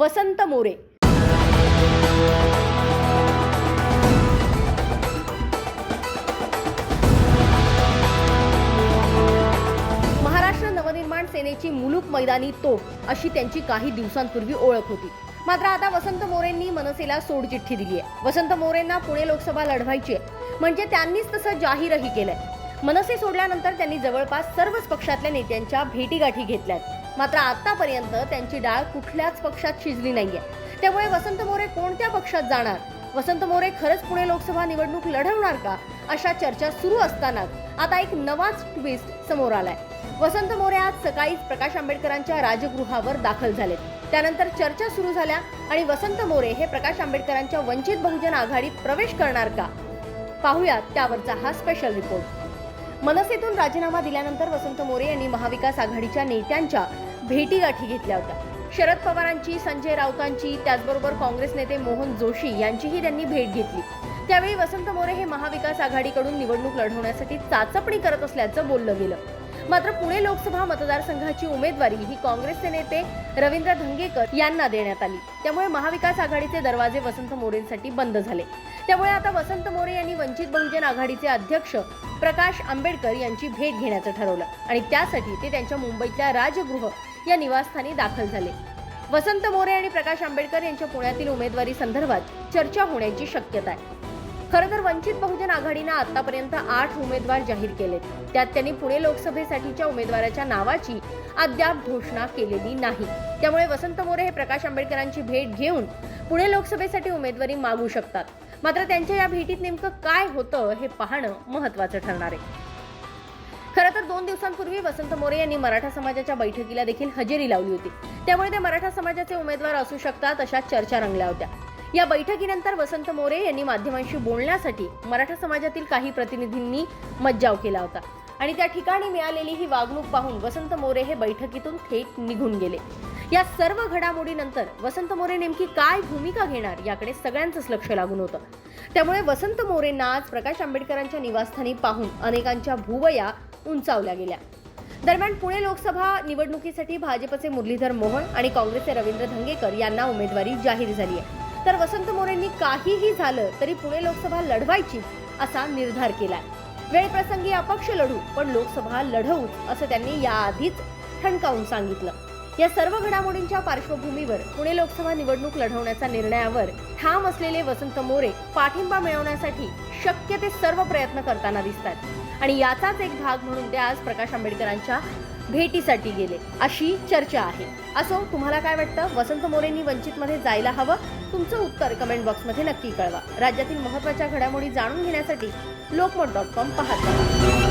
वसंत मोरे. महाराष्ट्र नवनिर्माण सेनेची मुलूक मैदानी तोप अशी त्यांची काही दिवसांपूर्वी ओळख होती. मात्र आता वसंत मोरेंनी मनसेला सोडचिठ्ठी दिली आहे. वसंत मोरेंना पुणे लोकसभा लढवायची आहे. म्हणजे त्यांनीच तसं जाहीरही केलंय. मनसे सोडल्यानंतर त्यांनी जवळपास सर्वच पक्षातल्या नेत्यांच्या भेटीगाठी घेतल्यात. मात्र आतापर्यंत त्यांची डाळ कुठल्याच पक्षात शिजली नाहीये. त्यामुळे वसंत मोरे कोणत्या पक्षात जाणार? वसंत मोरे खरंच पुणे लोकसभा निवडणूक लढवणार का? अशा चर्चा सुरू असतानाच आता एक नवाच ट्विस्ट समोर आलाय. वसंत मोरे आज सकाळीच प्रकाश आंबेडकरांच्या राजगृहावर दाखल झालेत. त्यानंतर चर्चा सुरू झाल्या आणि वसंत मोरे हे प्रकाश आंबेडकरांच्या वंचित बहुजन आघाडीत प्रवेश करणार का? पाहुयात त्यावरचा हा स्पेशल रिपोर्ट मनसेतून राजीनामा दिल्यानंतर वसंत मोरे यांनी महाविकास आघाडीच्या नेत्यांच्या भेटीगाठी घेतल्या होत्या. शरद पवारांची संजय राऊतांची त्याचबरोबर काँग्रेस नेते मोहन जोशी यांचीही त्यांनी भेट घेतली. त्यावेळी वसंत मोरे हे महाविकास आघाडीकडून निवडणूक लढवण्यासाठी चाचपणी करत असल्याचं बोललं गेलं. मात्र पुणे लोकसभा मतदारसंघाची उमेदवारी ही काँग्रेसचे नेते रवींद्र धंगेकर यांना देण्यात आली. त्यामुळे महाविकास आघाडीचे दरवाजे वसंत मोरेंसाठी बंद झाले. त्यामुळे आता वसंत मोरे यांनी वंचित बहुजन आघाडीचे अध्यक्ष प्रकाश आंबेडकर यांची भेट घेण्याचं ठरवलं आणि त्यासाठी ते त्यांच्या मुंबईतल्या राजगृह या निवासस्थानी दाखल झाले. वसंत मोरे आणि प्रकाश आंबेडकर यांच्या पुण्यातील उमेदवारी संदर्भात चर्चा होण्याची शक्यता आहे. खरं तर वंचित बहुजन आघाडीनं आतापर्यंत आठ उमेदवार जाहीर केलेत. त्यात त्यांनी पुणे लोकसभेसाठीच्या उमेदवाराच्या नावाची अद्याप घोषणा केलेली नाही. त्यामुळे वसंत मोरे हे प्रकाश आंबेडकरांची भेट घेऊन पुणे लोकसभेसाठी उमेदवारी मागू शकतात. मात्र त्यांच्या या भेटीत नेमकं काय होतं हे पाहणं महत्वाचं ठरणार आहे. खरं तर दोन दिवसांपूर्वी वसंत मोरे यांनी मराठा समाजाच्या बैठकीला देखील हजेरी लावली होती. त्यामुळे ते मराठा समाजाचे उमेदवार असू शकतात अशा चर्चा रंगल्या होत्या. या बैठकीनंतर वसंत मोरे यांनी माध्यमांशी बोलण्यासाठी मराठा समाजातील काही प्रतिनिधींनी मज्जाव केला होता. आणि त्या ठिकाणी मिळालेली ही वागणूक पाहून वसंत मोरे हे बैठकीतून थेट निघून गेले. या सर्व घडामोडीनंतर वसंत मोरे नेमकी काय भूमिका घेणार याकडे सगळ्यांचंच लक्ष लागून होतं. त्यामुळे वसंत मोरेंना आज प्रकाश आंबेडकरांच्या निवासस्थानी पाहून अनेकांच्या भुवया उंचावल्या गेल्या. दरम्यान पुणे लोकसभा निवडणुकीसाठी भाजपचे मुरलीधर मोहन आणि काँग्रेसचे रवींद्र धंगेकर यांना उमेदवारी जाहीर झाली आहे. तर वसंत मोरेंनी काहीही झालं तरी पुणे लोकसभा लढवायची असा निर्धार केलाय. वेळप्रसंगी अपक्ष लढू पण लोकसभा लढवूच असं त्यांनी याआधीच ठणकावून सांगितलं. या सर्व घडामोडींच्या पार्श्वभूमीवर पुणे लोकसभा निवडणूक लढवण्याच्या निर्णयावर ठाम असलेले वसंत मोरे पाठिंबा मिळवण्यासाठी शक्य ते सर्व प्रयत्न करताना दिसतात आणि याचाच एक भाग म्हणून ते आज प्रकाश आंबेडकरांच्या भेटीसाठी गेले. अशी चर्चा आहे. असो तुम्हाला काय वाटतं? वसंत मोरेंनी वंचितमध्ये जायला हवं? तुमचं उत्तर कमेंट बॉक्समध्ये नक्की कळवा. राज्यातील महत्त्वाच्या घडामोडी जाणून घेण्यासाठी लोकमत डॉट कॉम पाहत.